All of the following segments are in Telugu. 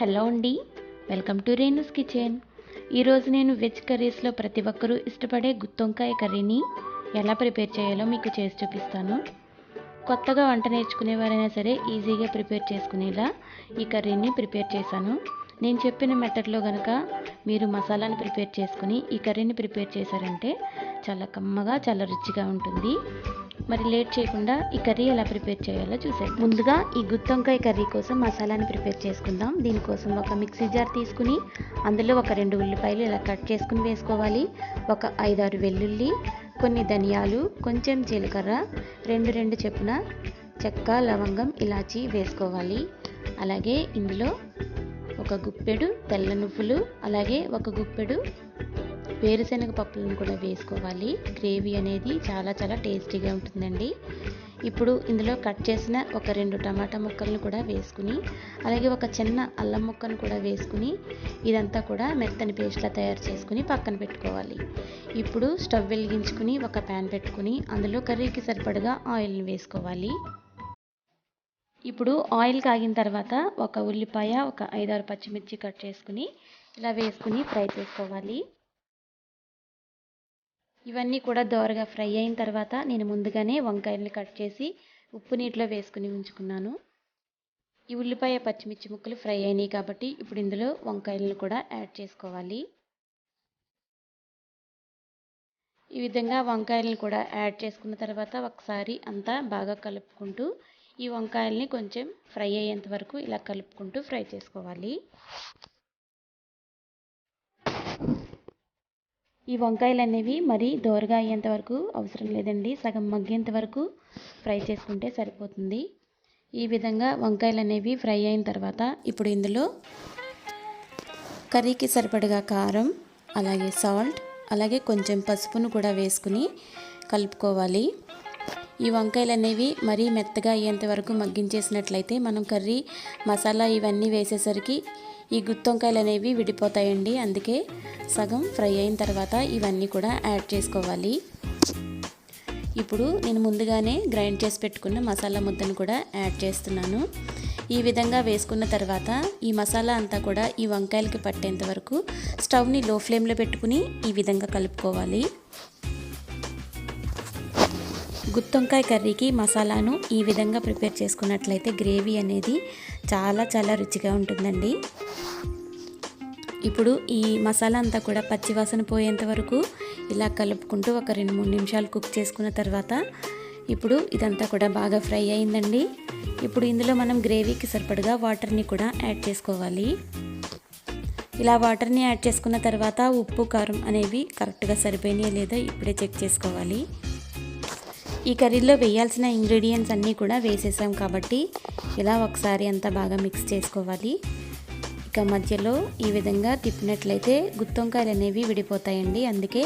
హలో అండి. Welcome to Renu's kitchen. ఈరోజు నేను వెజ్ కర్రీస్లో ప్రతి ఒక్కరూ ఇష్టపడే గుత్తొంకాయ కర్రీని ఎలా ప్రిపేర్ చేయాలో మీకు చేసి చూపిస్తాను. కొత్తగా వంట నేర్చుకునేవారైనా సరే ఈజీగా ప్రిపేర్ చేసుకునేలా ఈ కర్రీని ప్రిపేర్ చేశాను. నేను చెప్పిన మెథడ్లో కనుక మీరు మసాలాని ప్రిపేర్ చేసుకుని ఈ కర్రీని ప్రిపేర్ చేశారంటే చాలా కమ్మగా చాలా రుచిగా ఉంటుంది. మరి లేట్ చేయకుండా ఈ కర్రీ ఎలా ప్రిపేర్ చేయాలో చూసేది ముందుగా ఈ గుత్తొంకాయ కర్రీ కోసం మసాలాని ప్రిపేర్ చేసుకుందాం. దీనికోసం ఒక మిక్సీ జార్ తీసుకుని అందులో ఒక రెండు ఉల్లిపాయలు ఇలా కట్ చేసుకుని వేసుకోవాలి. ఒక ఐదారు వెల్లుల్లి కొన్ని ధనియాలు కొంచెం జీలకర్ర రెండు రెండు చెప్పున చెక్క లవంగం ఇలాచి వేసుకోవాలి. అలాగే ఇందులో ఒక గుప్పెడు తెల్ల నువ్వులు అలాగే ఒక గుప్పెడు వేరుశనగ పప్పులను కూడా వేసుకోవాలి. గ్రేవీ అనేది చాలా చాలా టేస్టీగా ఉంటుందండి. ఇప్పుడు ఇందులో కట్ చేసిన ఒక రెండు టమాటా ముక్కలను కూడా వేసుకుని అలాగే ఒక చిన్న అల్లం ముక్కను కూడా వేసుకుని ఇదంతా కూడా మెత్తని పేస్ట్లా తయారు చేసుకుని పక్కన పెట్టుకోవాలి. ఇప్పుడు స్టవ్ వెలిగించుకుని ఒక ప్యాన్ పెట్టుకుని అందులో కర్రీకి సరిపడగా ఆయిల్ని వేసుకోవాలి. ఇప్పుడు ఆయిల్ కాగిన తర్వాత ఒక ఉల్లిపాయ ఒక ఐదారు పచ్చిమిర్చి కట్ చేసుకుని ఇలా వేసుకుని ఫ్రై చేసుకోవాలి. ఇవన్నీ కూడా దోరగా ఫ్రై అయిన తర్వాత నేను ముందుగానే వంకాయల్ని కట్ చేసి ఉప్పు నీటిలో వేసుకుని ఉంచుకున్నాను. ఈ ఉల్లిపాయ పచ్చిమిర్చి ముక్కలు ఫ్రై అయినాయి కాబట్టి ఇప్పుడు ఇందులో వంకాయలను కూడా యాడ్ చేసుకోవాలి. ఈ విధంగా వంకాయలను కూడా యాడ్ చేసుకున్న తర్వాత ఒకసారి అంతా బాగా కలుపుకుంటూ ఈ వంకాయల్ని కొంచెం ఫ్రై అయ్యేంత వరకు ఇలా కలుపుకుంటూ ఫ్రై చేసుకోవాలి. ఈ వంకాయలు అనేవి మరీ దోరగా అయ్యేంత వరకు అవసరం లేదండి. సగం మగ్గేంత వరకు ఫ్రై చేసుకుంటే సరిపోతుంది. ఈ విధంగా వంకాయలు అనేవి ఫ్రై అయిన తర్వాత ఇప్పుడు ఇందులో కర్రీకి సరిపడగా కారం అలాగే సాల్ట్ అలాగే కొంచెం పసుపును కూడా వేసుకుని కలుపుకోవాలి. ఈ వంకాయలు అనేవి మరీ మెత్తగా అయ్యేంత వరకు మగ్గించేసినట్లయితే మనం కర్రీ మసాలా ఇవన్నీ వేసేసరికి ఈ గుత్తొంకాయలు అనేవి విడిపోతాయండి. అందుకే సగం ఫ్రై అయిన తర్వాత ఇవన్నీ కూడా యాడ్ చేసుకోవాలి. ఇప్పుడు నేను ముందుగానే గ్రైండ్ చేసి పెట్టుకున్న మసాలా ముద్దను కూడా యాడ్ చేస్తున్నాను. ఈ విధంగా వేసుకున్న తర్వాత ఈ మసాలా అంతా కూడా ఈ వంకాయలకి పట్టేంత వరకు స్టవ్ని లో ఫ్లేమ్లో పెట్టుకుని ఈ విధంగా కలుపుకోవాలి. గుత్తొంకాయ కర్రీకి మసాలాను ఈ విధంగా ప్రిపేర్ చేసుకున్నట్లయితే గ్రేవీ అనేది చాలా చాలా రుచిగా ఉంటుందండి. ఇప్పుడు ఈ మసాలా అంతా కూడా పచ్చివాసన పోయేంత వరకు ఇలా కలుపుకుంటూ ఒక రెండు మూడు నిమిషాలు కుక్ చేసుకున్న తర్వాత ఇప్పుడు ఇదంతా కూడా బాగా ఫ్రై అయిందండి. ఇప్పుడు ఇందులో మనం గ్రేవీకి సరిపడగా వాటర్ని కూడా యాడ్ చేసుకోవాలి. ఇలా వాటర్ని యాడ్ చేసుకున్న తర్వాత ఉప్పు కారం అనేవి కరెక్ట్గా సరిపోయినాయో లేదో ఇప్పుడే చెక్ చేసుకోవాలి. ఈ కర్రీలో వేయాల్సిన ఇంగ్రీడియంట్స్ అన్నీ కూడా వేసేసాం కాబట్టి ఇలా ఒకసారి అంతా బాగా మిక్స్ చేసుకోవాలి. ఇక మధ్యలో ఈ విధంగా తిప్పినట్లయితే గుత్తొంకాయలు అనేవి విడిపోతాయండి. అందుకే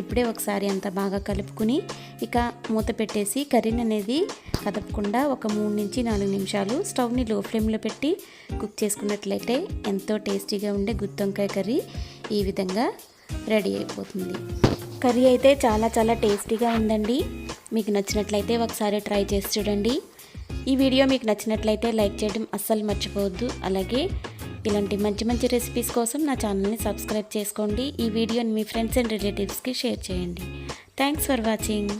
ఇప్పుడే ఒకసారి అంతా బాగా కలుపుకుని ఇక మూత పెట్టేసి కర్రీని అనేది కదపకుండా ఒక మూడు నుంచి నాలుగు నిమిషాలు స్టవ్ని లో ఫ్లేమ్లో పెట్టి కుక్ చేసుకున్నట్లయితే ఎంతో టేస్టీగా ఉండే గుత్తొంకాయ కర్రీ ఈ విధంగా రెడీ అయిపోతుంది. కర్రీ అయితే చాలా చాలా టేస్టీగా ఉందండి. మీకు నచ్చినట్లయితే ఒకసారి ట్రై చేసి చూడండి. ఈ వీడియో మీకు నచ్చినట్లయితే లైక్ చేయడం అస్సలు మర్చిపోవద్దు. అలాగే ఇలాంటి మంచి మంచి రెసిపీస్ కోసం నా ఛానల్ని సబ్స్క్రైబ్ చేసుకోండి. ఈ వీడియోని మీ ఫ్రెండ్స్ అండ్ రిలేటివ్స్కి షేర్ చేయండి. Thanks for watching